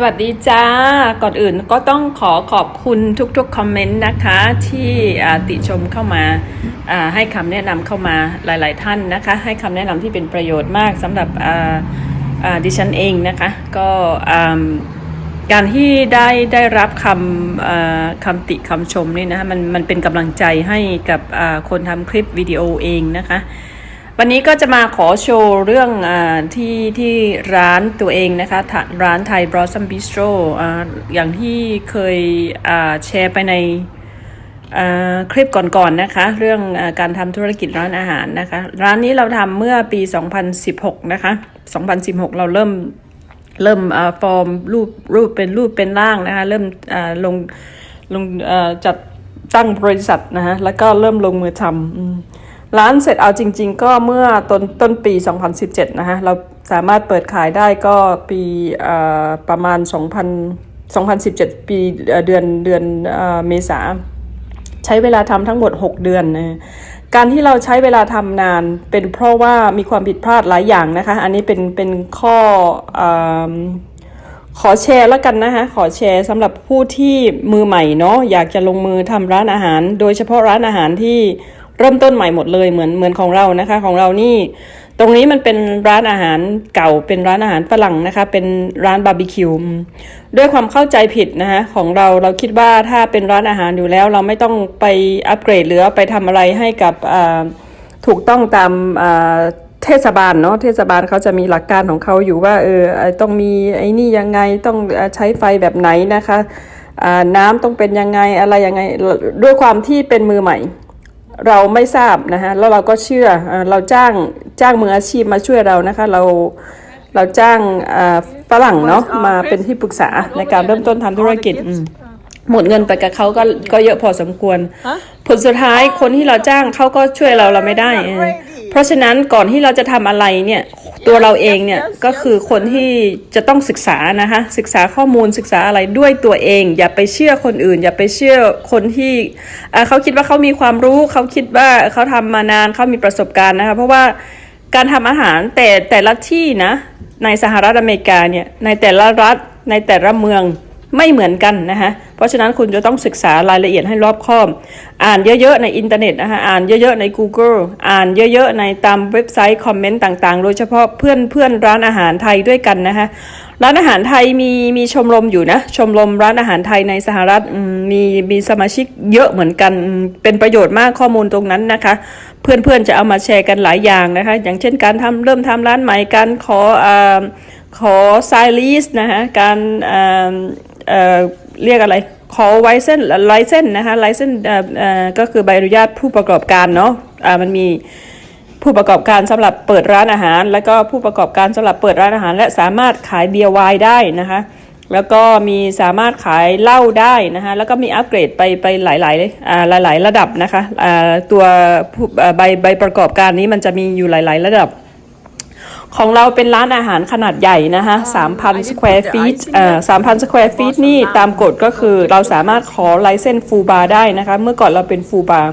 สวัสดีจ้า ก่อนอื่นก็ต้องขอขอบคุณทุกๆคอมเมนต์นะคะ ที่ติชมเข้ามาให้คำแนะนำเข้ามาหลาย ๆ ท่านนะคะ ให้คำแนะนำที่เป็นประโยชน์มากสำหรับดิฉันเองนะคะ ก็การที่ได้ได้รับคำคำติคำชมนี่นะมันมันเป็นกำลังใจให้กับคนทำคลิปวิดีโอเองนะคะ วันนี้ก็จะมาขอโชว์เรื่องอที่ที่ร้านตัวเองนะคะ ร้านไทย Blossom Bistro อ่าอย่างที่เคยแชร์ไปในคลิปก่อนๆนะคะ เรื่องอการทำธุรกิจร้านอาหารนะคะ ร้านนี้เราทำเมื่อปี 2016 นะคะ 2016 เราเริ่มเริ่มอฟอร์มรูปรูปเป็นรูปเป็นร่างนะคะ เริ่มลงลงจัดตั้งบริษัทนะคะแล้วก็เริ่มลงมือทำอ ร้านเสร็จเอาจริง ๆ ก็เมื่อต้นต้นปี 2017 นะคะเราสามารถเปิดขายได้ก็ปีประมาณ 2000 2017 ปีเอ่อเดือนเดือนเมษาใช้เวลาทำทั้งหมด 6 เดือนนะการที่เราใช้เวลาทำนานเป็นเพราะว่ามีความผิดพลาดหลายอย่างนะคะ อันนี้เป็นเป็นข้ออขอแชร์แล้วกันนะคะขอแชร์สำหรับผู้ที่มือใหม่เนาะอยากจะลงมือทำร้านอาหาร โดยเฉพาะร้านอาหารที่ เริ่มต้นใหม่หมดเลยเหมือนเหมือนของเรานะคะ ของเรานี่ ตรงนี้มันเป็นร้านอาหารเก่าเป็นร้านอาหารฝรั่งนะคะ เป็นร้านบาร์บีคิวด้วยความเข้าใจผิดนะคะของเราเราคิดว่าถ้าเป็นร้านอาหารอยู่แล้ว เราไม่ต้องไปอัปเกรดหรือไปทำอะไรให้กับถูกต้องตามเทศบาลเนาะเทศบาลเขาจะมีหลักการของเขาอยู่ว่าเออต้องมีไอ้นี่ยังไงต้องใช้ไฟแบบไหนนะคะน้ำต้องเป็นยังไงอะไรยังไงด้วยความที่เป็นมือใหม่ เราไม่ทราบนะคะแล้วเราก็เชื่อเอ่อเราจ้างจ้างมืออาชีพมาช่วยเรานะคะ เราเราจ้างอ่าฝรั่งเนาะมาเป็นที่ปรึกษาในการเริ่มต้นทำธุรกิจอืมหมดเงินไปกับเขาก็ก็เยอะพอสมควร ผลสุดท้ายคนที่เราจ้างเขาก็ช่วยเราเราไม่ได้เออเพราะฉะนั้นก่อนที่เราจะทำอะไรเนี่ย ตัวเราเองเนี่ยก็คือคนที่จะต้องศึกษานะคะศึกษาข้อมูลศึกษาอะไรด้วยตัวเอง อย่าไปเชื่อคนอื่น อย่าไปเชื่อคนที่เขาคิดว่าเขามีความรู้เขาคิดว่าเขาทำมานานเขามีประสบการณ์นะคะเพราะว่าการทำอาหารแต่แต่ละที่นะในสหรัฐอเมริกาเนี่ยในแต่ละรัฐในแต่ละเมือง ไม่เหมือนกันนะคะเพราะฉะนั้นคุณจะต้องศึกษารายละเอียดให้รอบคอบ อ่านเยอะๆในอินเทอร์เน็ตนะคะอ่านเยอะๆใน Google อ่านเยอะๆในตามเว็บไซต์คอมเมนต์ต่างๆ โดยเฉพาะเพื่อนเพื่อนร้านอาหารไทยด้วยกันนะคะร้านอาหารไทยมีมีชมรมอยู่นะ ชมรมร้านอาหารไทยในสหรัฐมีมีสมาชิกเยอะเหมือนกันเป็นประโยชน์มากข้อมูลตรงนั้นนะคะ เพื่อนๆจะเอามาแชร์กันหลายอย่างนะคะ อย่างเช่นการทำเริ่มทำร้านใหม่การขออขอไซลิสนะคะการอ่า เรียกอะไรขอไวเส้นไลเส้นนะคะไลเส้นก็คือใบอนุญาตผู้ประกอบการเนาะอ่ามันมีผู้ประกอบการสำหรับเปิดร้านอาหาร แล้วก็ผู้ประกอบการสำหรับเปิดร้านอาหาร และสามารถขายเบียร์ไวน์ได้นะคะแล้วก็มีสามารถขายเหล้าได้นะคะแล้วก็มีอัปเกรดไปไปหลายๆอ่าหลายๆระดับนะคะตัวใบใบประกอบการนี้มันจะมีอยู่หลาย ๆ ระดับ ของเราเป็นร้านอาหารขนาดใหญ่นะคะ3,000 square feet เอ่อ3,000 square feet นี่ตามกฎก็คือเราสามารถขอไลเซนฟูบาร์ได้นะคะ เมื่อก่อนเราเป็นฟูบาร์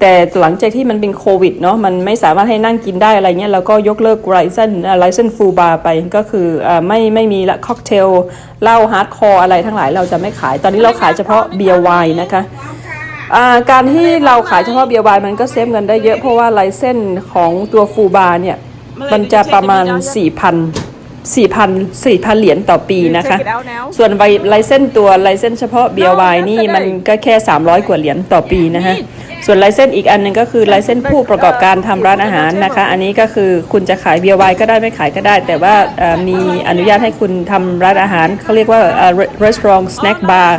แต่หลังจากที่มันเป็นโควิดเนาะมันไม่สามารถให้นั่งกินได้อะไรเงี้ยเราก็ยกเลิกไลเซนไลเซนฟูบาร์ไปก็คือเอ่อไม่ไม่มีละค็อกเทลเหล้าฮาร์ดคอร์อะไรทั้งหลายเราจะไม่ขายตอนนี้เราขายเฉพาะเบียร์ไวน์นะคะอ่าการที่เราขายเฉพาะเบียร์ไวน์มันก็เซฟเงินได้เยอะเพราะว่าไลเซนของตัวฟูบาร์เนี่ย มันจะประมาณ 4,000 4,000 4,000 เหรียญต่อปีนะคะ ส่วนใบไลเซนตัวไลเซนเฉพาะเบียร์ไวน์นี่มันก็แค่ 300 กว่าเหรียญต่อปีนะคะส่วนไลเซนอีกอันหนึงก็คือไลเซนผู้ประกอบการทำร้านอาหารนะคะ อันนี้ก็คือคุณจะขายเบียร์ไวน์ก็ได้ไม่ขายก็ได้ แต่ว่ามีอนุญาตให้คุณทำร้านอาหารเขาเรียกว่าเอ่อ restaurant snack bar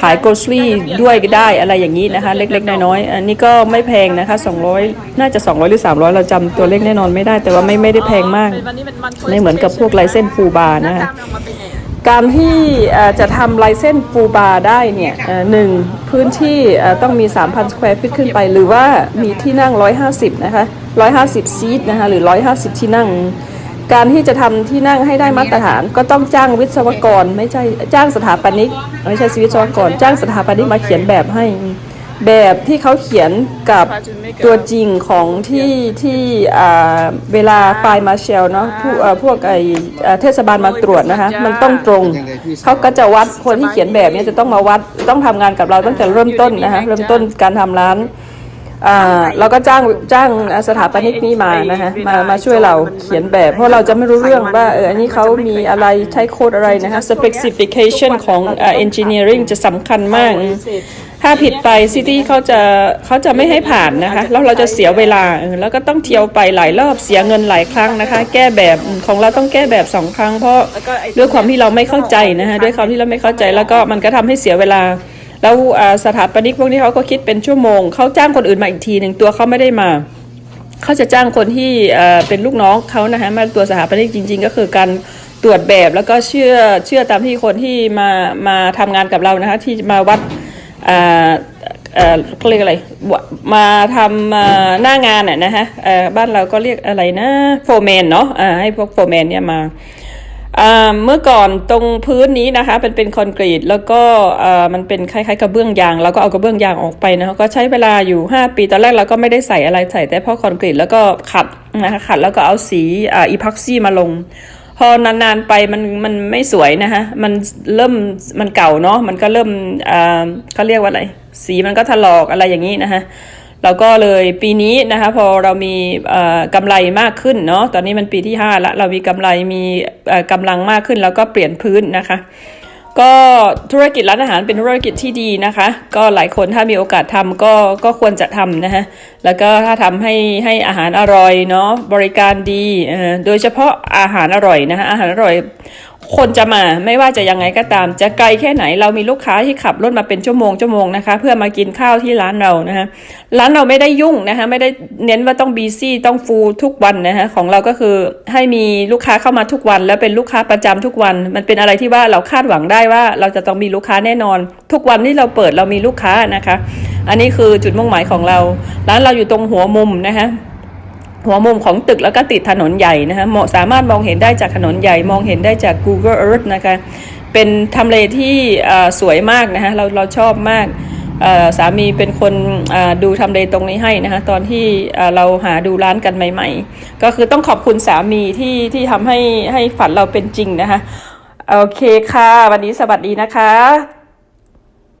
ขาย grocery ด้วยก็ได้อะไรอย่างนี้นะคะ เล็กๆ น้อยๆอันนี้ก็ไม่แพงนะคะ 200 น่าจะ 200 หรือ 300 เราจำตัวเลขแน่นอนไม่ได้ แต่ว่าไม่ไม่ได้แพงมากไม่เหมือนกับพวกไลเซนฟูบาร์นะคะ การที่เอ่อจะทำไลเซนฟูบาร์ได้เนี่ยเอ่อหนึ่งพื้นที่เอ่อต้องมี 3,000 สแควร์ฟิตขึ้นไป หรือว่ามีที่นั่ง 150 นะคะ 150 ซีทนะคะ หรือ 150 ที่นั่ง การที่จะทำที่นั่งให้ได้มาตรฐาน ก็ต้องจ้างวิศวกร ไม่ใช่จ้างสถาปนิก ไม่ใช่วิศวกร จ้างสถาปนิกมาเขียนแบบให้ แบบที่เขาเขียนกับตัวจริงของที่ที่อ่าเวลาไฟล์มาเชลเนาะผู้เอ่อพวกไอเอ่อเทศบาลมาตรวจนะคะ มันต้องตรง เขาก็จะวัดคนที่เขียนแบบเนี้จะต้องมาวัดต้องทำงานกับเราตั้งแต่เริ่มต้นนะคะเริ่มต้นการทำร้านอ่าเราก็จ้างจ้างสถาปนิกนี้มานะคะมามาช่วยเราเขียนแบบ เพราะเราจะไม่รู้เรื่องว่าเอออันนี้เขามีอะไรใช้โค้ดอะไรนะคะ specification ของอ่า engineering จะสำคัญมาก ถ้าผิดไปซิตี้เขาจะเขาจะไม่ให้ผ่านนะคะแล้วเราจะเสียเวลาแล้วก็ต้องเที่ยวไปหลายรอบเสียเงินหลายครั้งนะคะ แก้แบบของเราต้องแก้แบบสองครั้ง เพราะด้วยความที่เราไม่เข้าใจนะคะด้วยความที่เราไม่เข้าใจแล้วก็มันก็ทำให้เสียเวลา แล้วสถาปนิกพวกนี้เขาก็คิดเป็นชั่วโมงเขาจ้างคนอื่นมาอีกทีหนึ่งตัวเขาไม่ได้มาเขาจะจ้างคนที่เป็นลูกน้องเขานะคะมาตัวสถาปนิกจริง ๆ ก็คือการตรวจแบบแล้วก็เชื่อเชื่อตามที่คนที่มามาทำงานกับเรานะคะที่มาวัด เอ่อเขาเรียกอะไรมาทำหน้างานน่ะนะฮะเอ่อบ้านเราก็เรียกอะไรนะโฟร์แมนเนาะอ่าให้พวกโฟร์แมนเนี่ยมาอ่าเมื่อก่อนตรงพื้นนี้นะคะเป็นเป็นคอนกรีตแล้วก็อ่ามันเป็นคล้ายๆกระเบื้องยางเราก็เอากระเบื้องยางออกไปนะะก็ใช้เวลาอยู่ 5 ปีตอนแรกเราก็ไม่ได้ใส่อะไรใส่แต่พอคอนกรีตแล้วก็ขัดนะคะขัดแล้วก็เอาสีอีพ็อกซี่มาลง พอนานๆไปมันมันไม่สวยนะคะมันเริ่มมันเก่าเนาะมันก็เริ่มอ่าเขาเรียกว่าอะไร สีมันก็ถลอกอะไรอย่างนี้นะคะเราก็เลยปีนี้นะคะพอเรามีอ่กำไรมากขึ้นเนาะตอนนี้มันปีที่5ละเรามีกำไรมีอ่กำลังมากขึ้น แล้วก็เปลี่ยนพื้นนะคะ ก็ธุรกิจร้านอาหารเป็นธุรกิจที่ดีนะคะ ก็หลายคนถ้ามีโอกาสทำก็ก็ควรจะทำนะฮะแล้วก็ถ้าทำให้ให้อาหารอร่อยเนาะบริการดีเอ่อโดยเฉพาะอาหารอร่อยนะคะอาหารอร่อย คนจะมาไม่ว่าจะยังไงก็ตาม จะไกลแค่ไหนเรามีลูกค้าที่ขับรถมาเป็นชั่วโมงชั่วโมงนะคะ เพื่อมากินข้าวที่ร้านเรานะคะร้านเราไม่ได้ยุ่งนะคะไม่ได้เน้นว่าต้องบีซี่ต้องฟูทุกวันนะคะของเราก็คือให้มีลูกค้าเข้ามาทุกวัน แล้วเป็นลูกค้าประจำทุกวัน มันเป็นอะไรที่ว่าเราคาดหวังได้ว่า เราจะต้องมีลูกค้าแน่นอน ทุกวันที่เราเปิดเรามีลูกค้านะคะ อันนี้คือจุดมุ่งหมายของเรา ร้านเราอยู่ตรงหัวมุมนะคะ หัวมุมของตึกแล้วก็ติดถนนใหญ่นะคะเหมาะสามารถมองเห็นได้จากถนนใหญ่มองเห็นได้จาก Google Earth นะคะเป็นทำเลที่สวยมากนะคะเราเราชอบมากสามีเป็นคนดูทำเลตรงนี้ให้นะคะตอนที่เอ่อเราหาดูร้านกันใหม่ ๆ ก็คือต้องขอบคุณสามีที่ที่ทำให้ให้ฝันเราเป็นจริงนะคะโอเคค่ะ วันนี้สวัสดีนะคะ